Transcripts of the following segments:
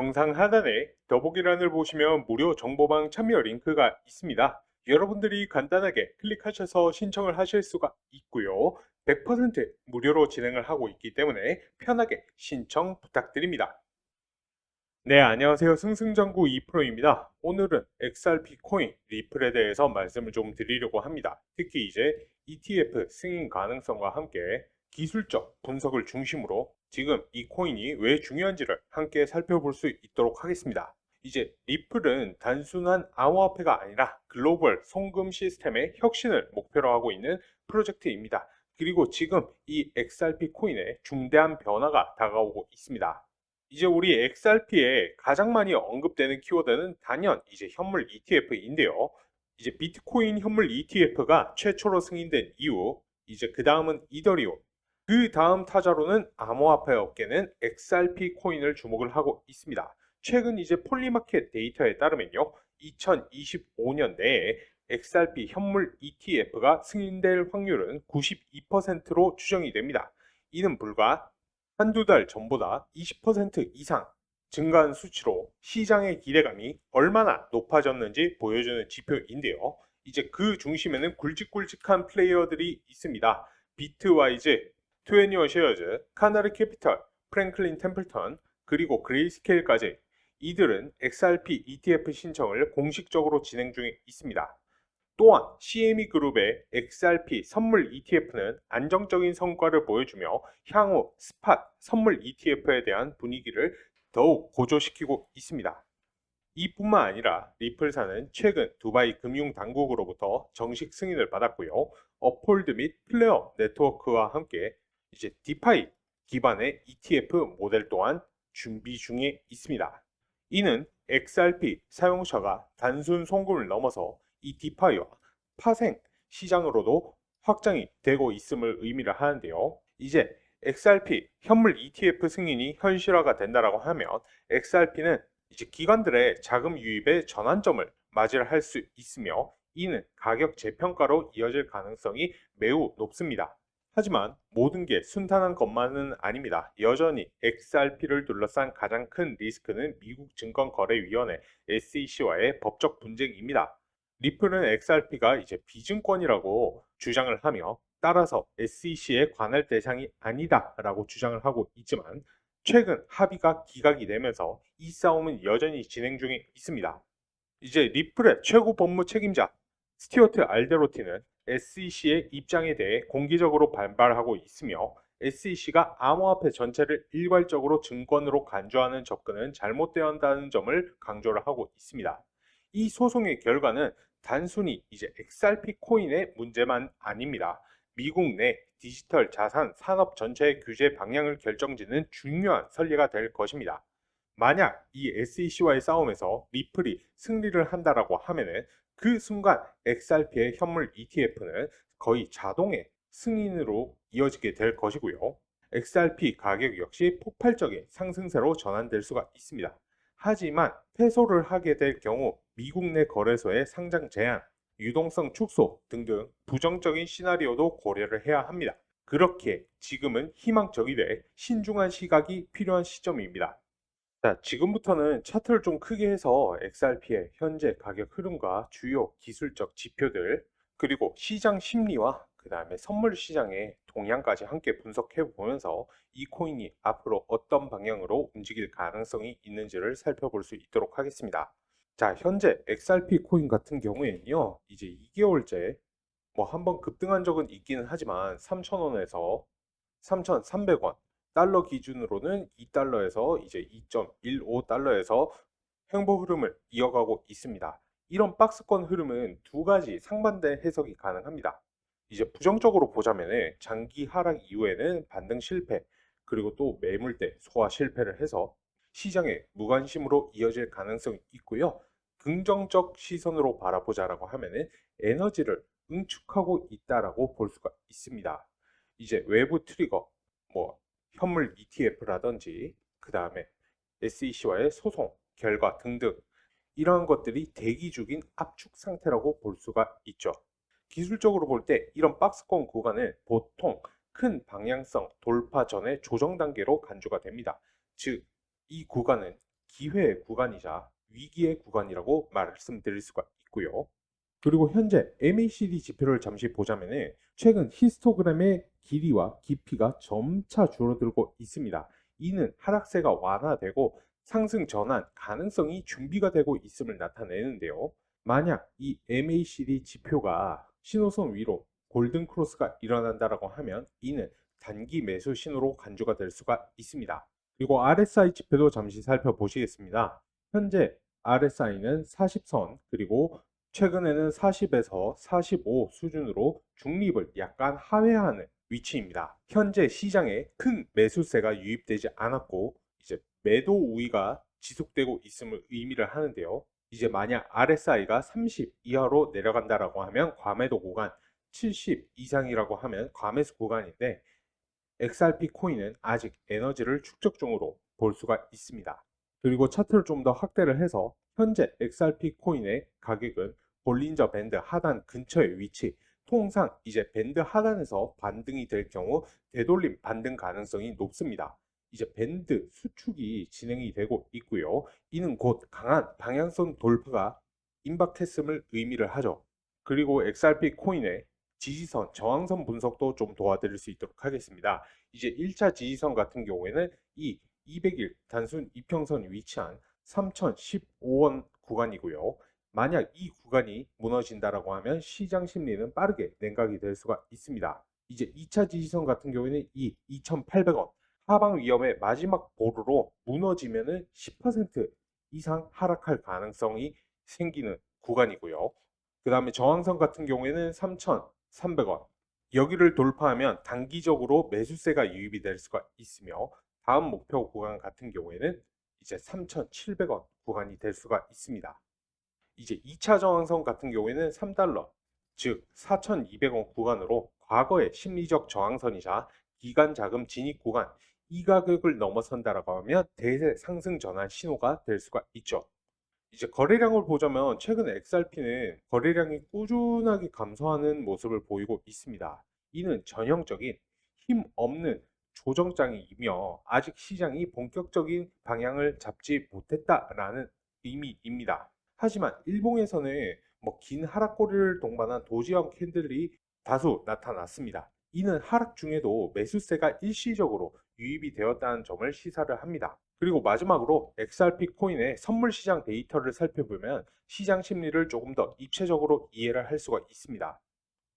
영상 하단에 더보기란을 보시면 무료 정보방 참여 링크가 있습니다. 여러분들이 간단하게 클릭하셔서 신청을 하실 수가 있고요. 100% 무료로 진행을 하고 있기 때문에 편하게 신청 부탁드립니다. 네, 안녕하세요. 승승장구 2프로입니다. 오늘은 XRP 코인 리플에 대해서 말씀을 좀 드리려고 합니다. 특히 이제 ETF 승인 가능성과 함께 기술적 분석을 중심으로 지금 이 코인이 왜 중요한지를 함께 살펴볼 수 있도록 하겠습니다. 이제 리플은 단순한 암호화폐가 아니라 글로벌 송금 시스템의 혁신을 목표로 하고 있는 프로젝트입니다. 그리고 지금 이 XRP 코인에 중대한 변화가 다가오고 있습니다. 이제 우리 XRP에 가장 많이 언급되는 키워드는 단연 이제 현물 ETF인데요. 이제 비트코인 현물 ETF가 최초로 승인된 이후 이제 그 다음은 이더리움 그 다음 타자로는 암호화폐 업계는 XRP 코인을 주목을 하고 있습니다. 최근 이제 폴리마켓 데이터에 따르면요. 2025년 내에 XRP 현물 ETF가 승인될 확률은 92%로 추정이 됩니다. 이는 불과 한두 달 전보다 20% 이상 증가한 수치로 시장의 기대감이 얼마나 높아졌는지 보여주는 지표인데요. 이제 그 중심에는 굵직굵직한 플레이어들이 있습니다. 비트와이즈, 트웨니어 쉐어즈, 카나리 캐피털, 프랭클린 템플턴, 그리고 그레이스케일까지 이들은 XRP ETF 신청을 공식적으로 진행 중에 있습니다. 또한 CME 그룹의 XRP 선물 ETF는 안정적인 성과를 보여주며 향후 스팟 선물 ETF에 대한 분위기를 더욱 고조시키고 있습니다. 이뿐만 아니라 리플사는 최근 두바이 금융당국으로부터 정식 승인을 받았고요. 업홀드 및 플레어 네트워크와 함께 이제 디파이 기반의 ETF 모델 또한 준비 중에 있습니다. 이는 XRP 사용자가 단순 송금을 넘어서 이 디파이와 파생 시장으로도 확장이 되고 있음을 의미를 하는데요. 이제 XRP 현물 ETF 승인이 현실화가 된다라고 하면 XRP는 이제 기관들의 자금 유입의 전환점을 맞이를 할수 있으며 이는 가격 재평가로 이어질 가능성이 매우 높습니다. 하지만 모든 게 순탄한 것만은 아닙니다. 여전히 XRP를 둘러싼 가장 큰 리스크는 미국 증권거래위원회 SEC와의 법적 분쟁입니다. 리플은 XRP가 이제 비증권이라고 주장을 하며 따라서 SEC의 관할 대상이 아니다라고 주장을 하고 있지만 최근 합의가 기각이 되면서 이 싸움은 여전히 진행 중에 있습니다. 이제 리플의 최고 법무 책임자 스티어트 알데로티는 SEC의 입장에 대해 공개적으로 반발하고 있으며 SEC가 암호화폐 전체를 일괄적으로 증권으로 간주하는 접근은 잘못되었다는 점을 강조를 하고 있습니다. 이 소송의 결과는 단순히 이제 XRP 코인의 문제만 아닙니다. 미국 내 디지털 자산 산업 전체의 규제 방향을 결정짓는 중요한 선례가 될 것입니다. 만약 이 SEC와의 싸움에서 리플이 승리를 한다라고 하면은 그 순간 XRP의 현물 ETF는 거의 자동의 승인으로 이어지게 될 것이고요. XRP 가격 역시 폭발적인 상승세로 전환될 수가 있습니다. 하지만 패소를 하게 될 경우 미국 내 거래소의 상장 제한, 유동성 축소 등등 부정적인 시나리오도 고려를 해야 합니다. 그렇게 지금은 희망적이되 신중한 시각이 필요한 시점입니다. 자, 지금부터는 차트를 좀 크게 해서 XRP의 현재 가격 흐름과 주요 기술적 지표들, 그리고 시장 심리와 그 다음에 선물 시장의 동향까지 함께 분석해 보면서 이 코인이 앞으로 어떤 방향으로 움직일 가능성이 있는지를 살펴볼 수 있도록 하겠습니다. 자, 현재 XRP 코인 같은 경우에는요, 이제 2개월째 뭐 한번 급등한 적은 있기는 하지만 3,000원에서 3,300원, 달러 기준으로는 2달러에서 이제 2.15달러에서 행보 흐름을 이어가고 있습니다. 이런 박스권 흐름은 두 가지 상반된 해석이 가능합니다. 이제 부정적으로 보자면 장기 하락 이후에는 반등 실패, 그리고 또 매물대 소화 실패를 해서 시장에 무관심으로 이어질 가능성이 있고요. 긍정적 시선으로 바라보자라고 하면은 에너지를 응축하고 있다라고 볼 수가 있습니다. 이제 외부 트리거, 뭐 현물 ETF라든지 그 다음에 SEC와의 소송 결과 등등 이러한 것들이 대기 중인 압축 상태라고 볼 수가 있죠. 기술적으로 볼 때 이런 박스권 구간은 보통 큰 방향성 돌파 전에 조정 단계로 간주가 됩니다. 즉, 이 구간은 기회의 구간이자 위기의 구간이라고 말씀드릴 수가 있고요. 그리고 현재 MACD 지표를 잠시 보자면은 최근 히스토그램의 길이와 깊이가 점차 줄어들고 있습니다. 이는 하락세가 완화되고 상승 전환 가능성이 준비가 되고 있음을 나타내는데요. 만약 이 MACD 지표가 신호선 위로 골든 크로스가 일어난다라고 하면 이는 단기 매수 신호로 간주가 될 수가 있습니다. 그리고 RSI 지표도 잠시 살펴보시겠습니다. 현재 RSI는 40선 그리고 최근에는 40에서 45 수준으로 중립을 약간 하회하는 위치입니다. 현재 시장에 큰 매수세가 유입되지 않았고 이제 매도 우위가 지속되고 있음을 의미를 하는데요. 이제 만약 RSI가 30 이하로 내려간다라고 하면 과매도 구간, 70 이상이라고 하면 과매수 구간인데 XRP 코인은 아직 에너지를 축적 중으로 볼 수가 있습니다. 그리고 차트를 좀 더 확대를 해서 현재 XRP 코인의 가격은 볼린저 밴드 하단 근처의 위치, 통상 이제 밴드 하단에서 반등이 될 경우 되돌림 반등 가능성이 높습니다. 이제 밴드 수축이 진행이 되고 있고요. 이는 곧 강한 방향성 돌파가 임박했음을 의미를 하죠. 그리고 XRP 코인의 지지선, 저항선 분석도 좀 도와드릴 수 있도록 하겠습니다. 이제 1차 지지선 같은 경우에는 이 200일 단순 이평선이 위치한 3015원 구간이고요. 만약 이 구간이 무너진다라고 하면 시장 심리는 빠르게 냉각이 될 수가 있습니다. 이제 2차 지지선 같은 경우에는 이 2,800원 하방 위험의 마지막 보루로 무너지면은 10% 이상 하락할 가능성이 생기는 구간이고요. 그 다음에 저항선 같은 경우에는 3,300원. 여기를 돌파하면 단기적으로 매수세가 유입이 될 수가 있으며 다음 목표 구간 같은 경우에는 이제 3,700원 구간이 될 수가 있습니다. 이제 2차 저항선 같은 경우에는 3달러, 즉 4,200원 구간으로 과거의 심리적 저항선이자 기간 자금 진입 구간 이 가격을 넘어선다라고 하면 대세 상승 전환 신호가 될 수가 있죠. 이제 거래량을 보자면 최근 XRP는 거래량이 꾸준하게 감소하는 모습을 보이고 있습니다. 이는 전형적인 힘 없는 조정장이며 아직 시장이 본격적인 방향을 잡지 못했다라는 의미입니다. 하지만 일봉에서는 뭐 긴 하락고리를 동반한 도지형 캔들이 다수 나타났습니다. 이는 하락 중에도 매수세가 일시적으로 유입이 되었다는 점을 시사를 합니다. 그리고 마지막으로 XRP 코인의 선물 시장 데이터를 살펴보면 시장 심리를 조금 더 입체적으로 이해를 할 수가 있습니다.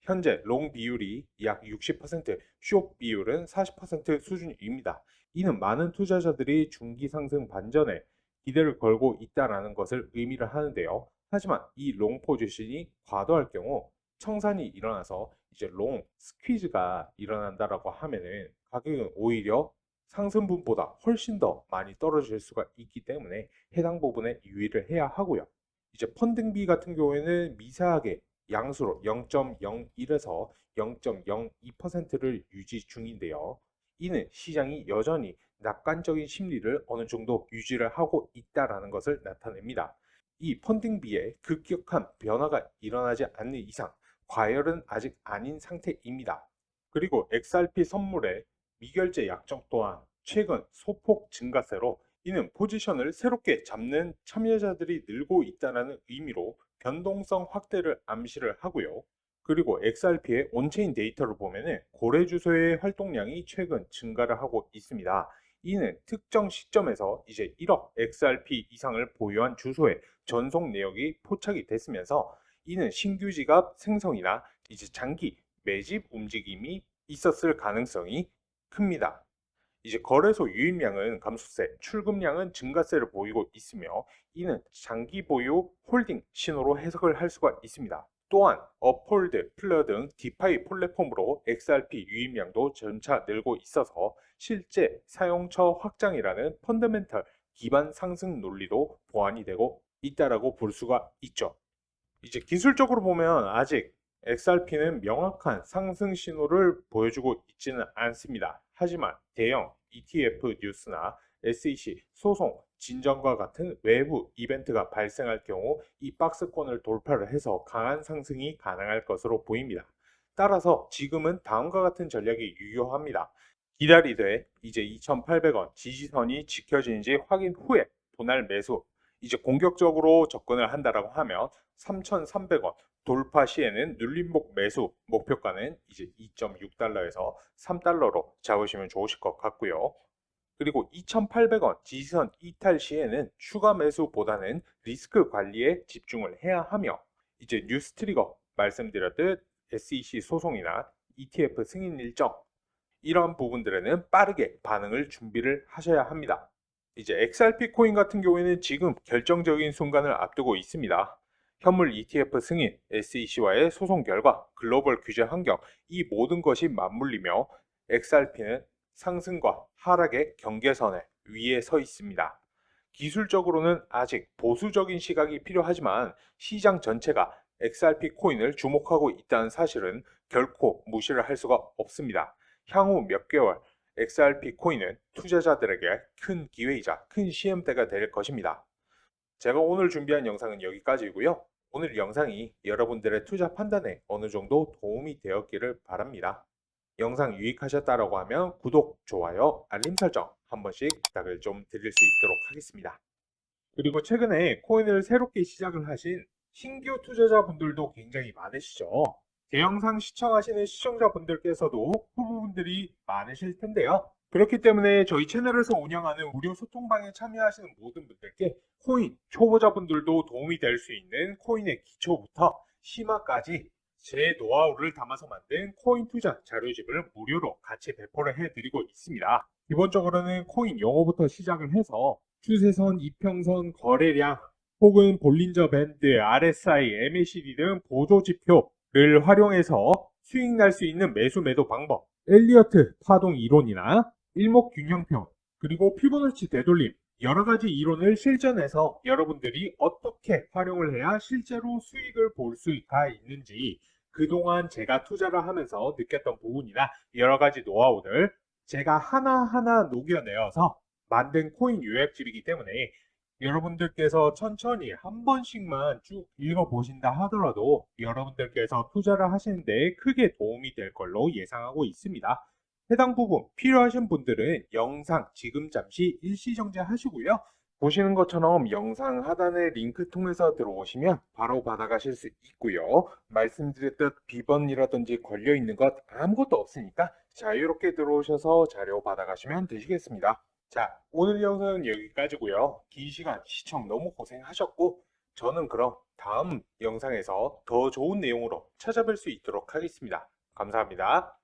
현재 롱 비율이 약 60%, 숏 비율은 40% 수준입니다. 이는 많은 투자자들이 중기 상승 반전에 기대를 걸고 있다라는 것을 의미를 하는데요. 하지만 이 롱 포지션이 과도할 경우 청산이 일어나서 이제 롱 스퀴즈가 일어난다라고 하면은 가격은 오히려 상승분보다 훨씬 더 많이 떨어질 수가 있기 때문에 해당 부분에 유의를 해야 하고요. 이제 펀딩비 같은 경우에는 미세하게 양수로 0.01에서 0.02%를 유지 중인데요. 이는 시장이 여전히 낙관적인 심리를 어느 정도 유지를 하고 있다라는 것을 나타냅니다. 이 펀딩비에 급격한 변화가 일어나지 않는 이상 과열은 아직 아닌 상태입니다. 그리고 XRP 선물의 미결제 약정 또한 최근 소폭 증가세로 이는 포지션을 새롭게 잡는 참여자들이 늘고 있다는 의미로 변동성 확대를 암시를 하고요. 그리고 XRP의 온체인 데이터를 보면 고래 주소의 활동량이 최근 증가를 하고 있습니다. 이는 특정 시점에서 이제 1억 XRP 이상을 보유한 주소의 전송 내역이 포착이 됐으면서 이는 신규 지갑 생성이나 이제 장기 매집 움직임이 있었을 가능성이 큽니다. 이제 거래소 유입량은 감소세, 출금량은 증가세를 보이고 있으며 이는 장기 보유 홀딩 신호로 해석을 할 수가 있습니다. 또한 업홀드, 플러 등 디파이 플랫폼으로 XRP 유입량도 점차 늘고 있어서 실제 사용처 확장이라는 펀더멘털 기반 상승 논리도 보완이 되고 있다라고 볼 수가 있죠. 이제 기술적으로 보면 아직 XRP는 명확한 상승 신호를 보여주고 있지는 않습니다. 하지만 대형 ETF 뉴스나 SEC 소송, 진정과 같은 외부 이벤트가 발생할 경우 이 박스권을 돌파를 해서 강한 상승이 가능할 것으로 보입니다. 따라서 지금은 다음과 같은 전략이 유효합니다. 기다리되 이제 2,800원 지지선이 지켜지는지 확인 후에 분할 매수, 이제 공격적으로 접근을 한다라고 하면 3,300원 돌파 시에는 눌림목 매수 목표가는 이제 2.6달러에서 3달러로 잡으시면 좋으실 것 같고요. 그리고 2,800원 지지선 이탈 시에는 추가 매수보다는 리스크 관리에 집중을 해야 하며 이제 뉴스 트리거 말씀드렸듯 SEC 소송이나 ETF 승인 일정 이런 부분들에는 빠르게 반응을 준비를 하셔야 합니다. 이제 XRP 코인 같은 경우에는 지금 결정적인 순간을 앞두고 있습니다. 현물 ETF 승인, SEC와의 소송 결과, 글로벌 규제 환경, 이 모든 것이 맞물리며 XRP는 상승과 하락의 경계선에 위에 서 있습니다. 기술적으로는 아직 보수적인 시각이 필요하지만 시장 전체가 XRP 코인을 주목하고 있다는 사실은 결코 무시를 할 수가 없습니다. 향후 몇 개월 XRP 코인은 투자자들에게 큰 기회이자 큰 시험대가 될 것입니다. 제가 오늘 준비한 영상은 여기까지이고요. 오늘 영상이 여러분들의 투자 판단에 어느 정도 도움이 되었기를 바랍니다. 영상 유익하셨다라고 하면 구독, 좋아요, 알림 설정 한 번씩 부탁을 좀 드릴 수 있도록 하겠습니다. 그리고 최근에 코인을 새롭게 시작을 하신 신규 투자자분들도 굉장히 많으시죠. 제 영상 시청하시는 시청자분들께서도 후보분들이 많으실 텐데요. 그렇기 때문에 저희 채널에서 운영하는 무료 소통방에 참여하시는 모든 분들께 코인 초보자분들도 도움이 될 수 있는 코인의 기초부터 심화까지 제 노하우를 담아서 만든 코인 투자 자료집을 무료로 같이 배포를 해드리고 있습니다. 기본적으로는 코인 용어부터 시작을 해서 추세선, 이평선, 거래량, 혹은 볼린저 밴드, RSI, MACD 등 보조 지표를 활용해서 수익 날 수 있는 매수 매도 방법, 엘리어트 파동 이론이나 일목 균형표, 그리고 피보나치 되돌림 여러 가지 이론을 실전해서 여러분들이 어떻게 활용을 해야 실제로 수익을 볼 수가 있는지 그동안 제가 투자를 하면서 느꼈던 부분이나 여러 가지 노하우들 제가 하나하나 녹여내어서 만든 코인 요약집이기 때문에 여러분들께서 천천히 한 번씩만 쭉 읽어보신다 하더라도 여러분들께서 투자를 하시는데 크게 도움이 될 걸로 예상하고 있습니다. 해당 부분 필요하신 분들은 영상 지금 잠시 일시 정지 하시고요. 보시는 것처럼 영상 하단의 링크 통해서 들어오시면 바로 받아가실 수 있고요. 말씀드렸듯 비번이라든지 걸려있는 것 아무것도 없으니까 자유롭게 들어오셔서 자료 받아가시면 되시겠습니다. 자, 오늘 영상은 여기까지고요. 긴 시간 시청 너무 고생하셨고 저는 그럼 다음 영상에서 더 좋은 내용으로 찾아뵐 수 있도록 하겠습니다. 감사합니다.